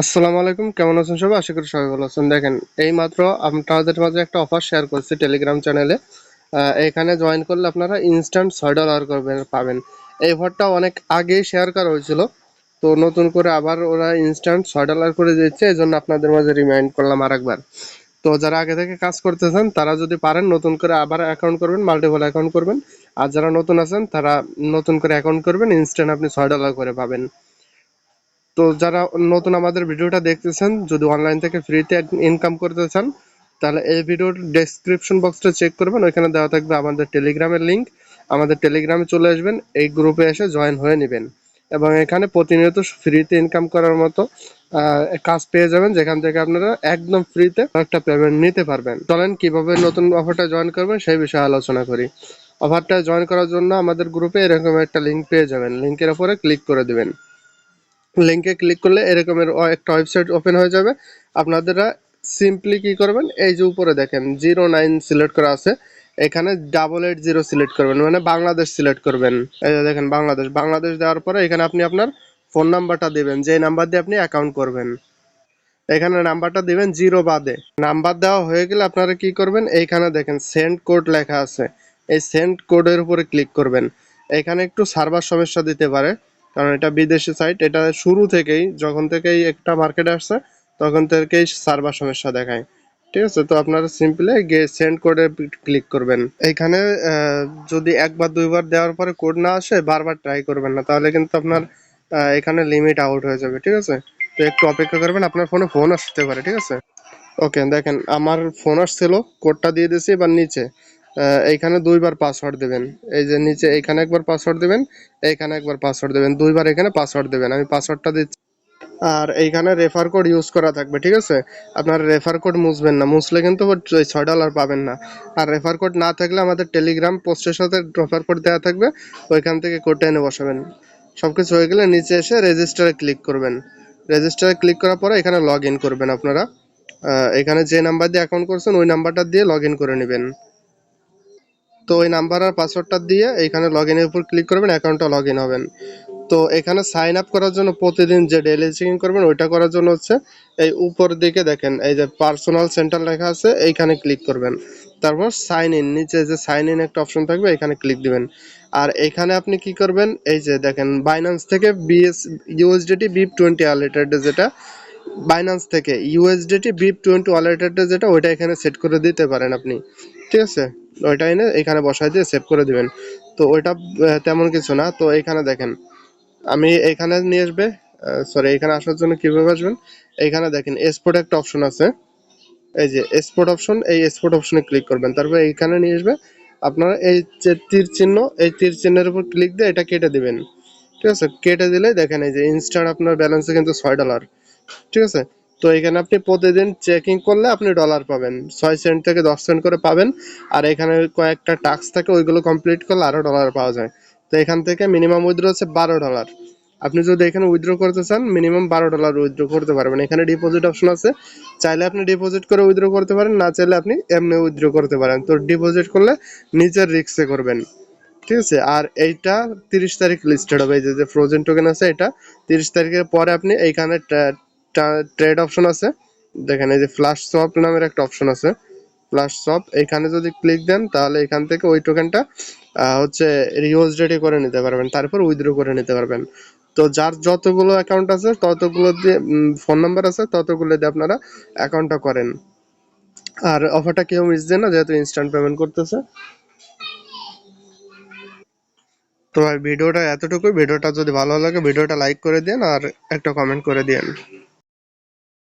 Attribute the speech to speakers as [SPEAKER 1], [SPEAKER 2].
[SPEAKER 1] আসসালামু আলাইকুম, কেমন আছেন সবাই? আশা করি সবাই ভালো আছেন। দেখেন এই মাত্র আপনাদের মাঝে একটা অফার শেয়ার করছি টেলিগ্রাম চ্যানেলে এখানে জয়েন করলে আপনারা ইনস্ট্যান্ট ছয় ডলার করবেন, পাবেন। এই অফারটা অনেক আগেই শেয়ার করা হয়েছিল। তো নতুন করে আবার ওরা ইনস্ট্যান্ট ছয় ডলার করে দিচ্ছে এই জন্য আপনাদের মাঝে রিমাইন্ড করলাম আরেকবার। তো যারা আগে থেকে কাজ করতেছেন, তারা যদি পারেন, নতুন করে আবার অ্যাকাউন্ট করবেন মাল্টিপল অ্যাকাউন্ট করবেন। আর যারা নতুন আছেন, তারা নতুন করে অ্যাকাউন্ট করবেন ইনস্ট্যান্ট আপনি ছয় ডলার করে পাবেন। তো যারা নতুন আমাদের ভিডিওটা দেখতেছেন, যদি অনলাইন থেকে ফ্রিতে ইনকাম করতে চান, তাহলে এই ভিডিওর ডেসক্রিপশন বক্সটা চেক করবেন। ওইখানে দেওয়া থাকবে আমাদের টেলিগ্রামের লিঙ্ক আমাদের টেলিগ্রামে চলে আসবেন, এই গ্রুপে এসে জয়েন হয়ে নেবেন। এবং এখানে প্রতিনিয়ত ফ্রিতে ইনকাম করার মতো কাজ পেয়ে যাবেন, যেখান থেকে আপনারা একদম ফ্রিতে একটা পেমেন্ট নিতে পারবেন। চলেন কীভাবে নতুন অফারটা জয়েন করবেন, সেই বিষয়ে আলোচনা করি। অফারটা জয়েন করার জন্য আমাদের গ্রুপে এরকম একটা লিঙ্ক পেয়ে যাবেন। লিংকের উপরে ক্লিক করে দিবেন। লিঙ্কে ক্লিক করলে এরকমের একটা ওয়েবসাইট ওপেন হয়ে যাবে। আপনাদেরা সিম্পলি কি করবেন? এই যে উপরে দেখেন জিরো নাইন সিলেক্ট করা আছে। এখানে ডাবল এইট জিরো সিলেক্ট করবেন মানে বাংলাদেশ সিলেক্ট করবেন। এই যে দেখেন, বাংলাদেশ। বাংলাদেশ দেওয়ার পরে এখানে আপনি আপনার ফোন নাম্বারটা দিবেন যে নাম্বার দিয়ে আপনি অ্যাকাউন্ট করবেন। এখানে নাম্বারটা দিবেন জিরো বাদে। নাম্বার দেওয়া হয়ে গেলে আপনারা কি করবেন? এইখানে দেখেন সেন্ড কোড লেখা আছে। এই সেন্ড কোডের উপরে ক্লিক করবেন। এখানে একটু সার্ভার সমস্যা দিতে পারে। কারণ এটা বিদেশি সাইট এটা শুরু থেকেই, যখন থেকেই একটা মার্কেটে আসছে, তখন থেকেই সার্ভার সমস্যা দেখায়। ঠিক আছে? তো আপনারা সিম্পলি গিয়ে সেন্ড কোডে ক্লিক করবেন। এইখানে যদি একবার, দুইবার দেওয়ার পরে কোড না আসে, বারবার ট্রাই করবেন না, তাহলে কিন্তু আপনার এখানে লিমিট আউট হয়ে যাবে, ঠিক আছে? তো একটু অপেক্ষা করবেন, আপনার ফোনে ফোন আসতে পারে, ঠিক আছে? ওকে দেখেন, আমার ফোন আসছিল কোডটা দিয়ে দিয়েছি, এবার নিচে। এইখানে দুইবার পাসওয়ার্ড দেবেন। এই যে নিচে এইখানে একবার পাসওয়ার্ড দেবেন, এইখানে একবার পাসওয়ার্ড দেবেন, দুইবার এখানে পাসওয়ার্ড দেবেন। আমি পাসওয়ার্ডটা দিচ্ছি। আর এইখানে রেফার কোড ইউজ করা থাকবে, ঠিক আছে? আপনার রেফার কোড মুছবেন না, মুছলে কিন্তু ছয় ডলার পাবেন না। আর রেফার কোড না থাকলে আমাদের টেলিগ্রাম পোস্টের সাথে রেফার কোড দেওয়া থাকবে, ওইখান থেকে কোডটা এনে বসাবেন। সব কিছু হয়ে গেলে নিচে এসে রেজিস্টারে ক্লিক করবেন। রেজিস্টারে ক্লিক করার পরে এখানে লগ ইন করবেন আপনারা। এখানে যে নাম্বার দিয়ে অ্যাকাউন্ট করছেন, ওই নাম্বারটা দিয়ে লগ ইন করে নেবেন। তো ওই নাম্বার আর পাসওয়ার্ডটা দিয়ে এখানে লগ ইনের উপর ক্লিক করবেন অ্যাকাউন্টটা লগ ইন হবেন। তো এখানে সাইন আপ করার জন্য প্রতিদিন যে ডেইলি চেকিং করবেন, ওইটা করার জন্য হচ্ছে এই উপর দিকে দেখেন, এই যে পার্সোনাল সেন্টার লেখা আছে, এইখানে ক্লিক করবেন। তারপর সাইন ইন নিচে যে সাইন ইন একটা অপশন থাকবে এখানে ক্লিক দিবেন। আর এখানে আপনি কি করবেন, এই যে দেখেন বাইন্যান্স থেকে বিএস ইউএসডিটি বিপ টোয়েন্টি আনলিটেড যেটা বাইন্যান্স থেকে ইউএসডিটি বিপ টোয়েন্টি ওয়ালেটেড যেটা, ওইটা এখানে সেট করে দিতে পারেন আপনি। ঠিক আছে? ওইটা এনে এখানে বসাই দিয়ে সেভ করে দিবেন। তো ওইটা তেমন কিছু না। তো এখানে দেখেন, আমি এখানে নিয়ে আসবে সরি এখানে আসার জন্য কীভাবে আসবেন? এইখানে দেখেন এক্সপোর্ট একটা অপশন আছে। এই যে এক্সপোর্ট অপশন এই এক্সপোর্ট অপশনে ক্লিক করবেন। তারপর এইখানে নিয়ে আসবে, আপনারা এই যে তীর চিহ্ন, এই তীর চিহ্নের উপর ক্লিক দিয়ে এটা কেটে দিবেন। ঠিক আছে? কেটে দিলে দেখেন, এই যে ইনস্ট্যান্ট আপনার ব্যালেন্সে কিন্তু ছয় ডলার ঠিক আছে? তো এখানে আপনি প্রতিদিন চেকিং করলে আপনি ডলার পাবেন। ছয় সেন্ট থেকে দশ সেন্ট করে পাবেন। আর এখানে কয়েকটা টাস্ক থাকে, ওইগুলো কমপ্লিট করলে আরও ডলার পাওয়া যায়। তো এখান থেকে মিনিমাম উইথড্র হচ্ছে বারো ডলার আপনি যদি এখানে উইথড্র করতে চান মিনিমাম বারো ডলার উইথড্র করতে পারবেন। এখানে ডিপোজিট অপশন আছে। চাইলে আপনি ডিপোজিট করে উইথড্র করতে পারেন, না চাইলে আপনি এমনি উইথড্র করতে পারেন। তো ডিপোজিট করলে নিজের রিস্কে করবেন। ঠিক আছে? আর এইটা তিরিশ তারিখ লিস্টেড হবে। এই যে ফ্রোজেন টোকেন আছে, এটা তিরিশ তারিখের পরে আপনি এইখানে ট্রেড অপশন আছে। দেখেন, এই যে ফ্লাশ সপ নামের একটা অপশন আছে। ফ্লাশ সপ এখানে যদি ক্লিক দেন, তাহলে এখান থেকে ওই টোকেনটা হচ্ছে রিউজডেটি করে নিতে পারবেন। তারপর উইথড্র করে নিতে পারবেন। তো যার যতগুলো অ্যাকাউন্ট আছে, ততগুলো দিয়ে ফোন নাম্বার আছে, ততগুলো দিয়ে আপনারা অ্যাকাউন্টটা করেন। আর অফারটা কেউ মিস দেন না, যেহেতু ইনস্ট্যান্ট পেমেন্ট করতেছে। তো ভিডিওটা এতটুকুই। ভিডিওটা যদি ভালো লাগে, ভিডিওটা লাইক করে দিন আর একটা কমেন্ট করে দিন